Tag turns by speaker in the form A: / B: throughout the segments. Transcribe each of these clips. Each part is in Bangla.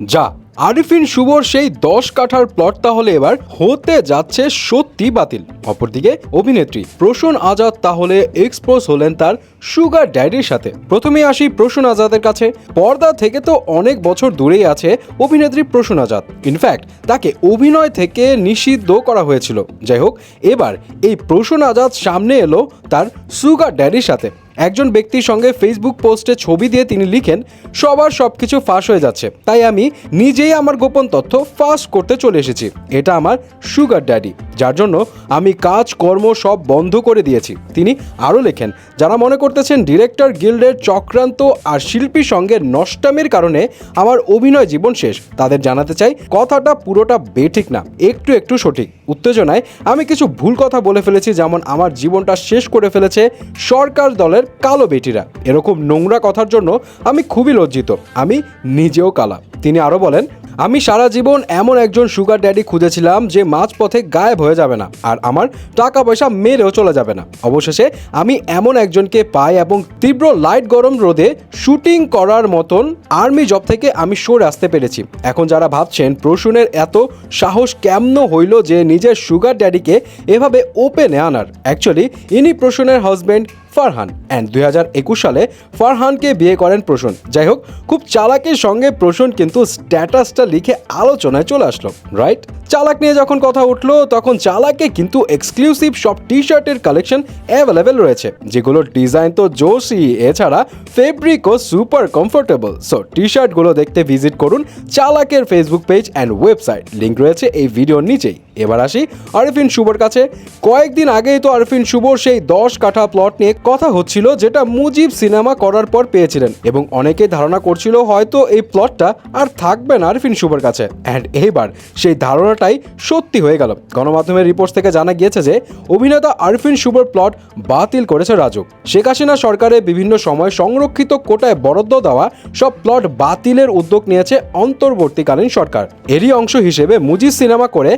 A: যা আরিফিন শুভর সেই দশ কাঠার প্লট তাহলে এবার হতে যাচ্ছে সত্যি বাতিল। অপরদিকে অভিনেত্রী প্রসূন আজাদ তাহলে এক্সপোজ হলেন তার সুগার ড্যাডির সাথে। প্রথমে আসি প্রসূন আজাদের কাছে। পর্দা থেকে তো অনেক বছর দূরেই আছে অভিনেত্রী প্রসূন আজাদ। ইনফ্যাক্ট তাকে অভিনয় থেকে নিষিদ্ধ করা হয়েছিল। যাই হোক, এবার এই প্রসূন আজাদ সামনে এলো তার সুগার ড্যাডির সাথে। একজন ব্যক্তির সঙ্গে ফেসবুক পোস্টে ছবি দিয়ে তিনি লিখেন, সবার সব কিছু ফাঁস হয়ে যাচ্ছে। তাই আমি নিজেই আমার গোপন তথ্য ফাঁস করতে চলে এসেছি। এটা আমার সুগার ড্যাডি যার জন্য আমি কাজ, কর্ম সব বন্ধ করে দিয়েছি। তিনি আরও লেখেন, যারা মনে করতেছেন ডিরেক্টর গিল্ডের চক্রান্ত আর শিল্পীর সঙ্গে নষ্টামের কারণে আমার অভিনয় জীবন শেষ, তাদের জানাতে চাই কথাটা পুরোটা বেঠিক না, একটু একটু সঠিক। উত্তেজনায় আমি কিছু ভুল কথা বলে ফেলেছি যেমন আমার জীবনটা শেষ করে ফেলেছে সরকার দলের কালো বেটিরা। এরকম নোংরা কথার জন্য আমি খুবই লজ্জিত। আমি নিজেও কালা। তিনি আরও বলেন, আমি সারা জীবন এমন একজন সুগার ড্যাডি খুঁজেছিলাম যে মাঝপথে গায়েব হয়ে যাবে না আর আমার টাকা পয়সা মেরেও চলে যাবে না। অবশেষে আমি এমন একজনকে পাই এবং তীব্র লাইট গরম রোদে শুটিং করার মতন আর্মি জব থেকে আমি সরে আসতে পেরেছি। এখন যারা ভাবছেন প্রসূনের এত সাহস কেমন হইল যে নিজের সুগার ড্যাডিকে এভাবে ওপেনে আনার অ্যাকচুয়ালি ইনি প্রসূনের হাজব্যান্ড ফারহান। অ্যান্ড দুই হাজার একুশ সালে ফারহানকে বিয়ে করেন প্রসূন। যাই হোক, খুব চালাকের সঙ্গে প্রসূন কিন্তু স্ট্যাটাসটা লিখে আলোচনায় চলে আসলো রাইট চালাক নিয়ে যখন কথা উঠল, তখন চালাকে কিন্তু এক্সক্লুসিভ সব টি শার্টের কালেকশন অ্যাভেলেবেল রয়েছে, যেগুলোর ডিজাইন তো জোশই, এছাড়া ফেব্রিকও সুপার কমফোর্টেবল সো টি শার্টগুলো দেখতে ভিজিট করুন চালাকের Facebook page and website link রয়েছে এই ভিডিওর নিচেই। এবার আসি আরিফিন শুভর কাছে। কয়েকদিন আগেই তো আরিফিন শুভর সেই দশ কাঠা প্লট নিয়ে কথা হচ্ছিল, যেটা মুজিব সিনেমা করার পর পেয়েছিলেন। এবং অনেকে ধারণা করছিল হয়তো এই প্লটটা আর থাকবে না আরিফিন শুভর কাছে। অ্যান্ড এইবার সেই ধারণাটাই সত্যি হয়ে গেল। গণমাধ্যমের রিপোর্ট থেকে জানা গিয়েছে যে, অভিনেতা আরিফিন শুভর প্লট বাতিল করেছে রাজু শেখ হাসিনা সরকারের বিভিন্ন সময় সংরক্ষিত কোটায় বরাদ্দ দেওয়া সব প্লট বাতিলের উদ্যোগ নিয়েছে অন্তর্বর্তীকালীন সরকার। এরই অংশ হিসেবে মুজিব সিনেমা করে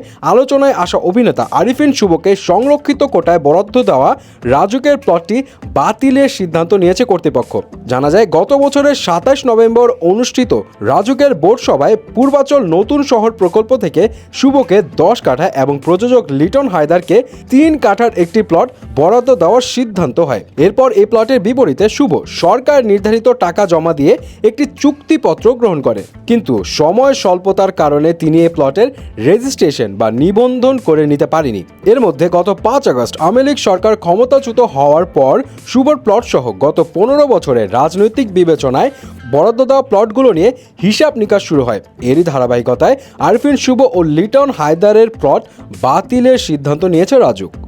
A: আলোচনায় আসা অভিনেতা আরিফিন শুভকে সংরক্ষিত কোটায় বরাদ্দ দেওয়া রাজুকের প্লটটি বাতিলের সিদ্ধান্ত নিয়েছে কর্তৃপক্ষ। জানা যায়, গত বছরের সাতাশ নভেম্বর অনুষ্ঠিত রাজুকের বোর্ড সভায় পূর্বাচল নতুন শহর প্রকল্প থেকে শুভকে দশ কাঠা এবং প্রযোজক লিটন হায়দারকে তিন কাঠার একটি প্লট বরাদ্দ দেওয়ার সিদ্ধান্ত হয়। এরপর এই প্লটের বিপরীতে শুভ সরকার নির্ধারিত টাকা জমা দিয়ে একটি চুক্তিপত্র গ্রহণ করে। কিন্তু সময় স্বল্পতার কারণে তিনি এই প্লটের রেজিস্ট্রেশন বা নিবন্ধন করে নিতে পারেনি। এর মধ্যে গত পাঁচ আগস্ট আওয়ামী সরকার ক্ষমতাচ্যুত হওয়ার পর সুবর প্লট সহ গত পনেরো বছরের রাজনৈতিক বিবেচনায় বরাদ্দ দেওয়া প্লটগুলো নিয়ে হিসাব নিকাশ শুরু হয়। এরই ধারাবাহিকতায় আরফিন শুভ ও লিটন হায়দারের প্লট বাতিলের সিদ্ধান্ত নিয়েছে রাজুক।